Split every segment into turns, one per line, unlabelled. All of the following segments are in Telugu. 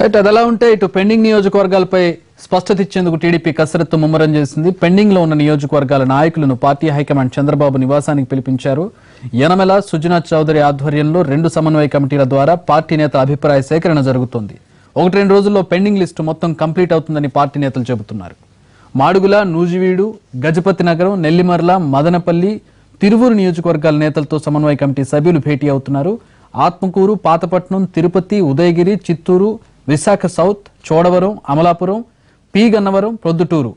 రైట్ అది ఎలా ఉంటే ఇటు పెండింగ్ నియోజకవర్గాలపై స్పష్టత ఇచ్చేందుకు టీడీపీ కసరత్తు ముమ్మరం చేసింది. పెండింగ్లో ఉన్న నియోజకవర్గాల నాయకులను పార్టీ హైకమాండ్ చంద్రబాబు నివాసానికి పిలిపించారు. యనమల సుజనా చౌదరి ఆధ్వర్యంలో రెండు సమన్వయ కమిటీల ద్వారా పార్టీ నేతల అభిప్రాయ సేకరణ జరుగుతోంది. ఒకటి రెండు రోజుల్లో పెండింగ్ లిస్టు మొత్తం కంప్లీట్ అవుతుందని పార్టీ నేతలు చెబుతున్నారు. మాడుగుల నూజివీడు గజపతి నగరం నెల్లిమర్ల మదనపల్లి తిరువూరు నియోజకవర్గాల నేతలతో సమన్వయ కమిటీ సభ్యులు భేటీ అవుతున్నారు. Atmakur Pathapatnam Tirupati Udayagiri Chittoor Visakha south Chodavaram Amalapuram P Gannavaram Proddatur.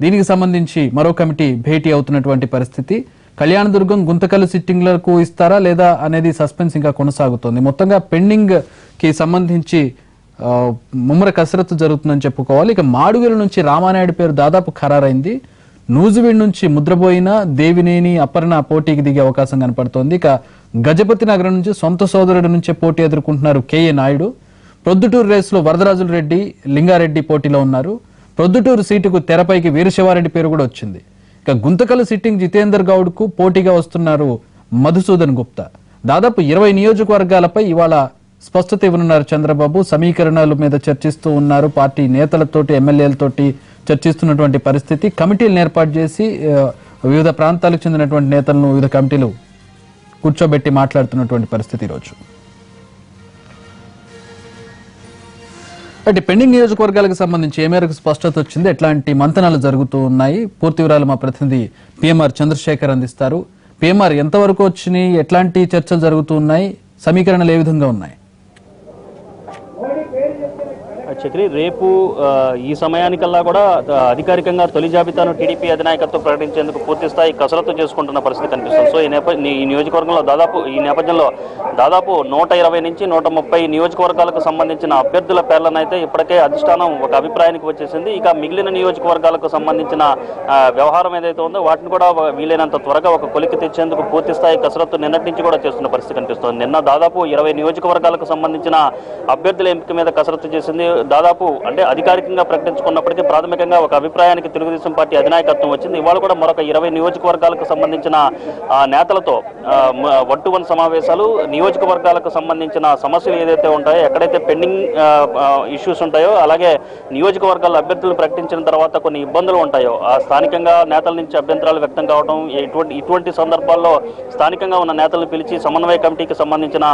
దీనికి సంబంధించి మరో కమిటీ భేటీ అవుతున్నటువంటి పరిస్థితి. కళ్యాణదుర్గం గుంతకల్లు సిట్టింగ్లకు ఇస్తారా లేదా అనేది సస్పెన్స్ ఇంకా కొనసాగుతోంది. మొత్తంగా పెండింగ్కి సంబంధించి ముమ్మర కసరత్తు జరుగుతుందని చెప్పుకోవాలి. ఇక మాడుగుల నుంచి రామానాయుడు పేరు దాదాపు ఖరారైంది. నూజివీడ్ నుంచి ముద్రపోయిన దేవినేని అపర్ణ పోటీకి దిగే అవకాశం కనపడుతోంది. ఇక గజపతి నగరం నుంచి సొంత సోదరుడి నుంచే పోటీ ఎదుర్కొంటున్నారు కేఏ నాయుడు. ప్రొద్దుటూరు రేసులో వరదరాజుల రెడ్డి లింగారెడ్డి పోటీలో ఉన్నారు. ప్రొద్దుటూరు సీటుకు తెరపైకి వీరశివారెడ్డి పేరు కూడా వచ్చింది. ఇక గుంతకల్ సిట్టింగ్ జితేందర్ గౌడ్కు పోటీగా వస్తున్నారు మధుసూదన్ గుప్తా. దాదాపు ఇరవై నియోజకవర్గాలపై ఇవాళ స్పష్టత ఇవ్వనున్నారు చంద్రబాబు. సమీకరణాల మీద చర్చిస్తూ ఉన్నారు పార్టీ నేతలతోటి ఎమ్మెల్యేలతోటి చర్చిస్తున్నటువంటి పరిస్థితి. కమిటీలను ఏర్పాటు చేసి వివిధ ప్రాంతాలకు చెందినటువంటి నేతలను వివిధ కమిటీలు కూర్చోబెట్టి మాట్లాడుతున్నటువంటి పరిస్థితి ఈరోజు. అంటే పెండింగ్ నియోజకవర్గాలకు సంబంధించి ఏ మేరకు స్పష్టత వచ్చింది? ఎట్లాంటి మంతనాలు జరుగుతూ ఉన్నాయి? పూర్తి వివరాలు మా ప్రతినిధి పిఎంఆర్ చంద్రశేఖర్ అందిస్తారు. పిఎంఆర్ ఎంతవరకు వచ్చినాయి? ఎట్లాంటి చర్చలు జరుగుతూ ఉన్నాయి? సమీకరణలు ఏ విధంగా ఉన్నాయి?
చక్రి రేపు ఈ సమయానికల్లా కూడా అధికారికంగా తొలి జాబితాను టీడీపీ అధినాయకత్వం ప్రకటించేందుకు పూర్తి స్థాయి కసరత్తు చేసుకుంటున్న పరిస్థితి కనిపిస్తుంది. సో ఈ నేప ఈ నియోజకవర్గంలో దాదాపు ఈ నేపథ్యంలో దాదాపు నూట ఇరవై నుంచి నూట ముప్పై నియోజకవర్గాలకు సంబంధించిన అభ్యర్థుల పేర్లనైతే ఇప్పటికే అధిష్టానం ఒక అభిప్రాయానికి వచ్చేసింది. ఇక మిగిలిన నియోజకవర్గాలకు సంబంధించిన వ్యవహారం ఏదైతే ఉందో వాటిని కూడా వీలైనంత త్వరగా ఒక కొలికి తెచ్చేందుకు పూర్తి స్థాయి కసరత్తు నిన్నటి నుంచి కూడా చేస్తున్న పరిస్థితి కనిపిస్తుంది. నిన్న దాదాపు ఇరవై నియోజకవర్గాలకు సంబంధించిన అభ్యర్థుల ఎంపిక మీద కసరత్తు చేసింది. దాదాపు అంటే అధికారికంగా ప్రకటించుకున్నప్పటికీ ప్రాథమికంగా ఒక అభిప్రాయానికి తెలుగుదేశం పార్టీ అధినాయకత్వం వచ్చింది. ఇవాళ కూడా మరొక ఇరవై నియోజకవర్గాలకు సంబంధించిన ఆ, నేతలతో వన్ టు వన్ సమావేశాలు నియోజకవర్గాలకు సంబంధించిన సమస్యలు ఏదైతే ఉంటాయో ఎక్కడైతే పెండింగ్ ఇష్యూస్ ఉంటాయో అలాగే నియోజకవర్గాల అభ్యర్థులు ప్రకటించిన తర్వాత కొన్ని ఇబ్బందులు ఉంటాయో ఆ స్థానికంగా నేతల నుంచి అభ్యంతరాలు వ్యక్తం కావడం ఇటువంటి ఇటువంటి సందర్భాల్లో స్థానికంగా ఉన్న నేతలను పిలిచి సమన్వయ కమిటీకి సంబంధించిన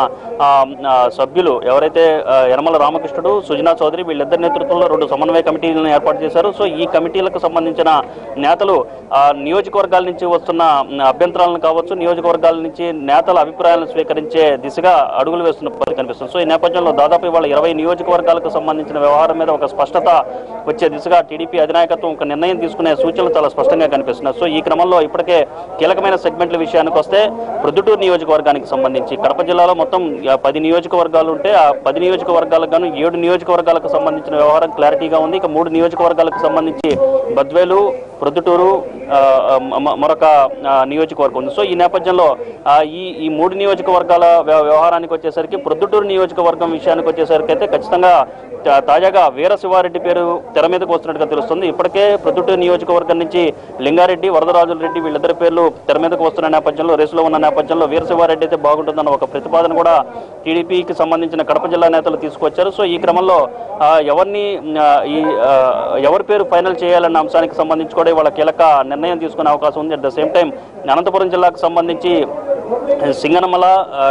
సభ్యులు ఎవరైతే యనమల రామకృష్ణుడు సుజనా చౌదరి వీళ్ళిద్దరి నేతృత్వంలో రెండు సమన్వయ కమిటీలను ఏర్పాటు చేశారు. సో ఈ కమిటీలకు సంబంధించిన నేతలు నియోజకవర్గాల నుంచి వస్తున్న అభ్యంతరాలను కావచ్చు నియోజకవర్గాల నుంచి నేతల అభిప్రాయాలను స్వీకరించే దిశగా అడుగులు వేస్తున్న పరిస్థితి కనిపిస్తుంది. సో ఈ నేపథ్యంలో దాదాపు ఇవాళ ఇరవై నియోజకవర్గాలకు సంబంధించిన వ్యవహారం మీద ఒక స్పష్టత వచ్చే దిశగా టీడీపీ అధినాయకత్వం ఒక నిర్ణయం తీసుకునే సూచనలు చాలా స్పష్టంగా కనిపిస్తున్నాయి. సో ఈ క్రమంలో ఇప్పటికే కీలకమైన సెగ్మెంట్ల విషయానికి వస్తే ప్రొద్దుటూరు నియోజకవర్గానికి సంబంధించి కడప జిల్లాలో మొత్తం పది నియోజకవర్గాలు ఉంటే ఆ పది నియోజకవర్గాలకు గాను ఏడు నియోజకవర్గాలకు సంబంధించిన వ్యవహారం క్లారిటీగా ఉంది. ఇక మూడు నియోజకవర్గాలకు సంబంధించి బద్వేలు ప్రొద్దుటూరు మరొక నియోజకవర్గం ఉంది. సో ఈ నేపథ్యంలో ఈ ఈ మూడు నియోజకవర్గాల వ్యవహారానికి వచ్చేసరికి ప్రొద్దుటూరు నియోజకవర్గం విషయానికి వచ్చేసరికి అయితే ఖచ్చితంగా తాజాగా వీర శివారెడ్డి పేరు తెర మీదకు వస్తున్నట్టుగా తెలుస్తుంది. ఇప్పటికే ప్రొద్దుటూరు నియోజకవర్గం నుంచి లింగారెడ్డి వరదరాజుల రెడ్డి వీళ్ళిద్దరి పేర్లు తెర మీదకు వస్తున్న నేపథ్యంలో రేసులో ఉన్న నేపథ్యంలో వీర శివారెడ్డి అయితే బాగుంటుందన్న ఒక ప్రతిపాదన కూడా టీడీపీకి సంబంధించిన కడప జిల్లా నేతలు తీసుకొచ్చారు. సో ఈ క్రమంలో ఎవరిని ఈ ఎవరి పేరు ఫైనల్ చేయాలన్న అంశానికి సంబంధించి కూడా ఇవాళ కీలక నిర్ణయం తీసుకునే అవకాశం ఉంది. At the same time Anantapuram జిల్లాకు సంబంధించి సింగనమల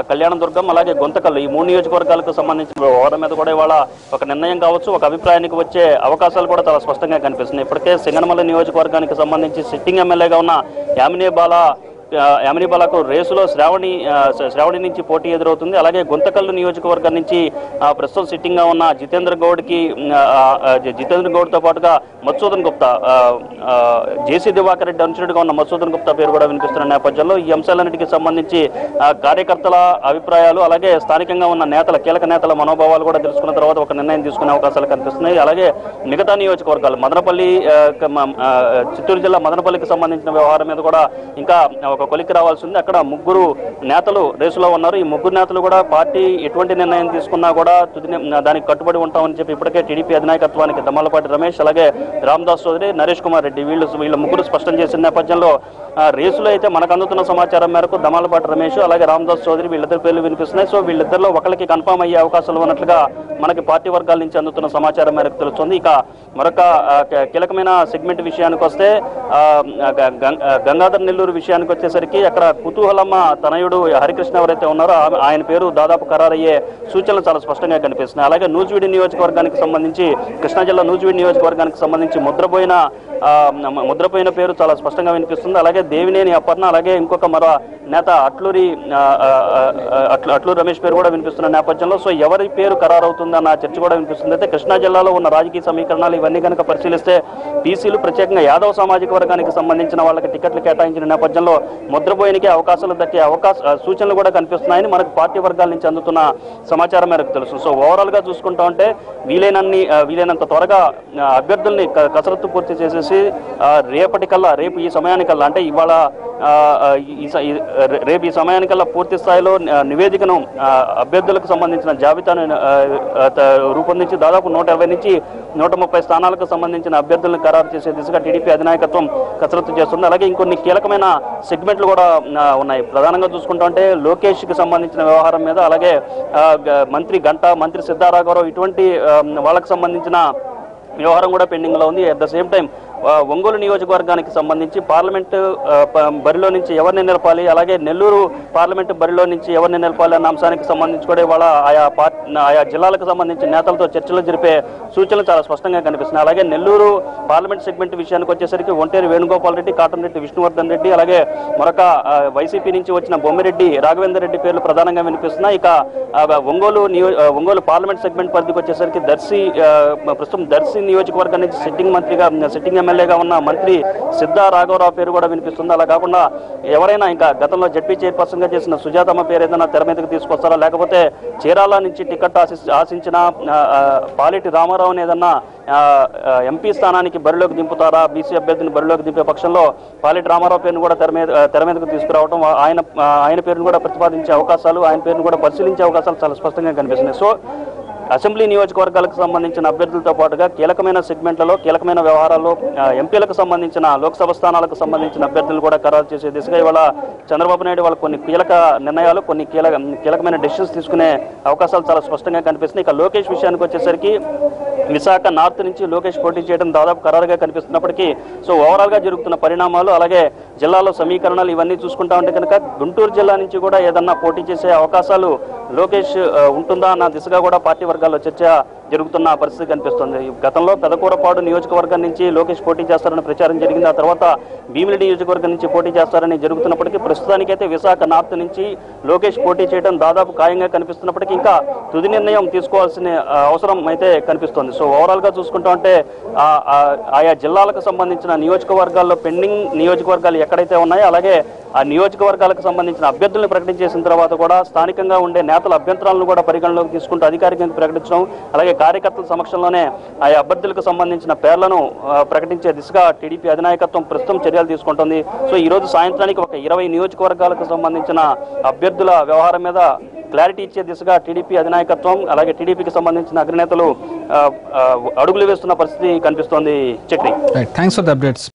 కళ్యాణ కళ్యాణదుర్గం అలాగే గొంతకల్లు ఈ మూడు నియోజకవర్గాలకు సంబంధించిన వ్యవహారం మీద కూడా ఇవాళ ఒక నిర్ణయం కావచ్చు ఒక అభిప్రాయానికి వచ్చే అవకాశాలు కూడా చాలా స్పష్టంగా కనిపిస్తున్నాయి. ఇప్పటికే సింగనమల నియోజకవర్గానికి సంబంధించి సిట్టింగ్ ఎమ్మెల్యేగా ఉన్న యామినే బాలా ఆ, రేసులో శ్రావణి శ్రావణి నుంచి పోటీ ఎదురవుతుంది. అలాగే గుంతకల్లు నియోజకవర్గం నుంచి ఆ, ప్రస్తుతం సిట్టింగ్గా ఉన్న జితేంద్ర గౌడ్కి జితేంద్ర గౌడ్తో పాటుగా మధుసూదన్ గుప్తా జేసీ దివాకర్ రెడ్డి అనుచరుడిగా ఉన్న మధుసూదన్ గుప్తా పేరు కూడా వినిపిస్తున్న నేపథ్యంలో ఈ అంశాలన్నిటికీ సంబంధించి కార్యకర్తల అభిప్రాయాలు అలాగే స్థానికంగా ఉన్న నేతల కీలక నేతల మనోభావాలు కూడా తెలుసుకున్న తర్వాత ఒక నిర్ణయం తీసుకునే అవకాశాలు కనిపిస్తున్నాయి. అలాగే మిగతా నియోజకవర్గాలు మదనపల్లి చిత్తూరు జిల్లా మదనపల్లికి సంబంధించిన వ్యవహారం మీద కూడా ఇంకా ఒక కొలిక్కి రావాల్సి ఉంది అక్కడ ముగ్గురు నేతలు రేసులో ఉన్నారు. ఈ ముగ్గురు నేతలు కూడా పార్టీ ఎటువంటి నిర్ణయం తీసుకున్నా కూడా తుది దానికి కట్టుబడి ఉంటామని చెప్పి ఇప్పటికే టీడీపీ అధినాయకత్వానికి దమ్మలపాటి రమేష్ అలాగే రామదాస్ చౌదరి నరేష్ కుమార్ రెడ్డి వీళ్ళు వీళ్ళ ముగ్గురు స్పష్టం చేసిన నేపథ్యంలో రేసులో అయితే మనకు అందుతున్న సమాచారం మేరకు దమాలపాటి రమేష్ అలాగే రామదాస్ చౌదరి వీళ్ళిద్దరు పేర్లు వినిపిస్తున్నాయి. సో వీళ్ళిద్దరిలో ఒకరికి కన్ఫామ్ అయ్యే అవకాశాలు ఉన్నట్లుగా మనకి పార్టీ వర్గాల నుంచి అందుతున్న సమాచారం మేరకు తెలుస్తుంది. ఇక మరొక కీలకమైన సెగ్మెంట్ విషయానికి వస్తే గంగాధర్ నెల్లూరు విషయానికి వచ్చేసరికి అక్కడ కుతూహలమ్మ తనయుడు హరికృష్ణ ఎవరైతే ఉన్నారో ఆయన పేరు దాదాపు ఖరారయ్యే సూచనలు చాలా స్పష్టంగా కనిపిస్తున్నాయి. అలాగే నూజివీడి నియోజకవర్గానికి సంబంధించి కృష్ణా జిల్లా నూజివీడి నియోజకవర్గానికి సంబంధించి ముద్రపోయిన ముద్రపోయిన పేరు చాలా స్పష్టంగా వినిపిస్తుంది. అలాగే దేవినేని అపర్ణ అలాగే ఇంకొక మరో నేత అట్లూరి అట్లూరి రమేష్ పేరు కూడా వినిపిస్తున్న నేపథ్యంలో సో ఎవరి పేరు ఖరారవుతుందన్న చర్చ కూడా వినిపిస్తుంది. అయితే కృష్ణా జిల్లాలో ఉన్న రాజకీయ సమీకరణాలు ఇవన్నీ కనుక పరిశీలిస్తే బీసీలు ప్రత్యేకంగా యాదవ సామాజిక వర్గానికి సంబంధించిన వాళ్ళకి టికెట్లు కేటాయించిన నేపథ్యంలో ముద్రపోయినకే అవకాశాలు దక్కే అవకాశ సూచనలు కూడా కనిపిస్తున్నాయని మనకు పార్టీ వర్గాల నుంచి అందుతున్న సమాచారం మేరకు తెలుసు. సో ఓవరాల్గా చూసుకుంటా ఉంటే వీలైనన్ని వీలైనంత త్వరగా అభ్యర్థుల్ని క- కసరత్తు పూర్తి చేసేసి రేపటికల్లా రేపు ఈ సమయానికల్లా అంటే ఇవాళ రేపు ఈ సమయానికల్లా పూర్తి స్థాయిలో నివేదికను అభ్యర్థులకు సంబంధించిన జాబితాను రూపొందించి దాదాపు నూట ఇరవై నుంచి నూట ముప్పై స్థానాలకు సంబంధించిన అభ్యర్థులను ఖరారు చేసే దిశగా టీడీపీ అధినాయకత్వం కసరత్తు చేస్తుంది. అలాగే ఇంకొన్ని కీలకమైన సెగ్మెంట్లు కూడా ఉన్నాయి. ప్రధానంగా చూసుకుంటా లోకేష్కి సంబంధించిన వ్యవహారం మీద అలాగే మంత్రి గంట మంత్రి సిద్ధారాఘవరావు ఇటువంటి వాళ్ళకు సంబంధించిన వ్యవహారం కూడా పెండింగ్లో ఉంది. At the same time Ongole నియోజకవర్గానికి సంబంధించి పార్లమెంట్ బరిలో నుంచి ఎవరిని నిలపాలి అలాగే నెల్లూరు పార్లమెంట్ బరిలో నుంచి ఎవరిని నిలపాలి అన్న అంశానికి సంబంధించి కూడా ఇవాళ ఆయా ఆయా జిల్లాలకు సంబంధించి నేతలతో చర్చలు జరిపే సూచనలు చాలా స్పష్టంగా కనిపిస్తున్నాయి. అలాగే నెల్లూరు పార్లమెంట్ సెగ్మెంట్ విషయానికి వచ్చేసరికి ఒంటేరు వేణుగోపాల్ రెడ్డి కాటంరెడ్డి విష్ణువర్ధన్ రెడ్డి అలాగే మరొక వైసీపీ నుంచి వచ్చిన బొమ్మిరెడ్డి రాఘవేందర్ రెడ్డి పేర్లు ప్రధానంగా వినిపిస్తున్నాయి. ఇక ఒంగోలు నియో ఒంగోలు పార్లమెంట్ సెగ్మెంట్ పరిధికి వచ్చేసరికి దర్శి ప్రస్తుతం దర్శి నియోజకవర్గం నుంచి సిట్టింగ్ మంత్రిగా సిట్టింగ్ ఎమ్మెల్యేగా ఉన్న మంత్రి సిద్ధా రాఘవరావు పేరు కూడా వినిపిస్తుంది. అలా కాకుండా ఎవరైనా ఇంకా గతంలో జడ్పీ చైర్పర్సన్గా చేసిన సుజాతమ్మ పేరు ఏదైనా తెర మీదకి తీసుకొస్తారా? లేకపోతే చీరాల నుంచి టికెట్ ఆశి ఆశించిన పాలిటి రామారావుని ఏదన్నా ఎంపీ స్థానానికి బరిలోకి దింపుతారా? బీసీ అభ్యర్థిని బరిలోకి దింపే పక్షంలో పాలిటి రామారావు పేరును కూడా తెర మీద తెర మీదకు తీసుకురావడం ఆయన ఆయన పేరును కూడా ప్రతిపాదించే అవకాశాలు ఆయన పేరును కూడా పరిశీలించే అవకాశాలు చాలా స్పష్టంగా కనిపిస్తున్నాయి. సో అసెంబ్లీ నియోజకవర్గాలకు సంబంధించిన అభ్యర్థులతో పాటుగా కీలకమైన సెగ్మెంట్లలో కీలకమైన వ్యవహారాల్లో ఎంపీలకు సంబంధించిన లోక్సభ స్థానాలకు సంబంధించిన అభ్యర్థులు కూడా ఖరారు చేసే దిశగా ఇవాళ చంద్రబాబు నాయుడు వాళ్ళ కొన్ని కీలక నిర్ణయాలు కొన్ని కీలక కీలకమైన డెసిషన్స్ తీసుకునే అవకాశాలు చాలా స్పష్టంగా కనిపిస్తున్నాయి. ఇక లోకేష్ విషయానికి వచ్చేసరికి విశాఖ నార్త్ నుంచి లోకేష్ పోటీ చేయడం దాదాపు ఖరారుగా కనిపిస్తున్నప్పటికీ సో ఓవరాల్గా జరుగుతున్న పరిణామాలు అలాగే జిల్లాలో సమీకరణాలు ఇవన్నీ చూసుకుంటా ఉంటే కనుక గుంటూరు జిల్లా నుంచి కూడా ఏదన్నా పోటీ చేసే అవకాశాలు లోకేష్ ఉంటుందా అన్న దిశగా కూడా పార్టీ వర్గాల్లో చర్చ జరుగుతున్న పరిస్థితి కనిపిస్తుంది. గతంలో పెదకూరపాడు నియోజకవర్గం నుంచి లోకేష్ పోటీ చేస్తారని ప్రచారం జరిగింది. ఆ తర్వాత భీమిలి నియోజకవర్గం నుంచి పోటీ చేస్తారని జరుగుతున్నప్పటికీ ప్రస్తుతానికైతే విశాఖ నార్త్ నుంచి లోకేష్ పోటీ చేయడం దాదాపు ఖాయంగా కనిపిస్తున్నప్పటికీ ఇంకా తుది నిర్ణయం తీసుకోవాల్సిన అవసరం అయితే కనిపిస్తుంది. సో ఓవరాల్గా చూసుకుంటా ఆయా జిల్లాలకు సంబంధించిన నియోజకవర్గాల్లో పెండింగ్ నియోజకవర్గాలు ఎక్కడైతే ఉన్నాయో అలాగే ఆ నియోజకవర్గాలకు సంబంధించిన అభ్యర్థులను ప్రకటించేసిన తర్వాత కూడా స్థానికంగా ఉండే నేతల అభ్యంతరాలను కూడా పరిగణలోకి తీసుకుంటూ అధికారికంగా ప్రకటించడం అలాగే కార్యకర్తల సమక్షంలోనే ఆయా అభ్యర్థులకు సంబంధించిన పేర్లను ప్రకటించే దిశగా టీడీపీ అధినాయకత్వం ప్రస్తుతం చర్యలు తీసుకుంటుంది. సో ఈ రోజు సాయంత్రానికి ఒక ఇరవై నియోజకవర్గాలకు సంబంధించిన అభ్యర్థుల వ్యవహారం మీద క్లారిటీ ఇచ్చే దిశగా టీడీపీ అధినాయకత్వం అలాగే టీడీపీకి సంబంధించిన అగ్రనేతలు అడుగులు వేస్తున్న పరిస్థితి కనిపిస్తోంది. Chakri
thanks for the updates